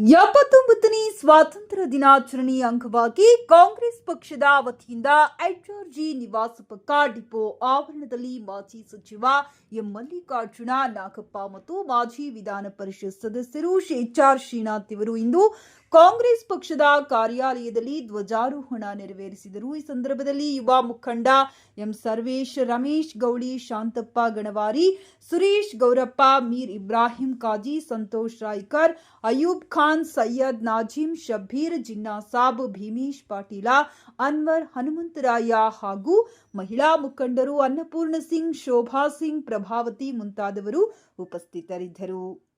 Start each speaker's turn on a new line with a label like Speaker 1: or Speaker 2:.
Speaker 1: ಎಪ್ಪತ್ತೊಂಬತ್ತನೇ ಸ್ವಾತಂತ್ರ್ಯ ದಿನಾಚರಣೆ ಅಂಗವಾಗಿ ಕಾಂಗ್ರೆಸ್ ಪಕ್ಷದ ವತಿಯಿಂದ ಎಚ್ಆರ್ಜಿ ನಿವಾಸ ಪಕ್ಕ ಡಿಪೋ ಆವರಣದಲ್ಲಿ ಮಾಜಿ ಸಚಿವ ಎಂ ಮಲ್ಲಿಕಾರ್ಜುನ ನಾಗಪ್ಪ ಮತ್ತು ಮಾಜಿ ವಿಧಾನ ಪರಿಷತ್ ಸದಸ್ಯರು ಶೇಚಾರ್ ಶ್ರೀನಾಥ್ ಇವರು ಇಂದು ಕಾಂಗ್ರೆಸ್ ಪಕ್ಷದ ಕಾರ್ಯಾಲಯದಲ್ಲಿ ಧ್ವಜಾರೋಹಣ ನೆರವೇರಿಸಿದರು. ಈ ಸಂದರ್ಭದಲ್ಲಿ ಯುವ ಮುಖಂಡ ಎಂ ಸರ್ವೇಶ್, ರಮೇಶ್ ಗೌಳಿ, ಶಾಂತಪ್ಪ ಗಣವಾರಿ, ಸುರೇಶ್ ಗೌರಪ್ಪ, ಮೀರ್ ಇಬ್ರಾಹಿಂ ಕಾಜಿ ಸಂತೋಷ್ ರಾಯ್ಕರ್, ಅಯೂಬ್ ಖಾನ್, ಸೈಯದ್ ನಾಜಿಮ್, ಶಬ್ಬೀರ್, ಜಿನ್ನಾ ಸಾಬ್, ಭೀಮೇಶ್ ಪಾಟೀಲ, ಅನ್ವರ್ ಹನುಮಂತರಾಯ ಹಾಗೂ ಮಹಿಳಾ ಮುಖಂಡರು ಅನ್ನಪೂರ್ಣ ಸಿಂಗ್, ಶೋಭಾ ಸಿಂಗ್, ಪ್ರಭಾವತಿ ಮುಂತಾದವರು ಉಪಸ್ಥಿತರಿದ್ದರು.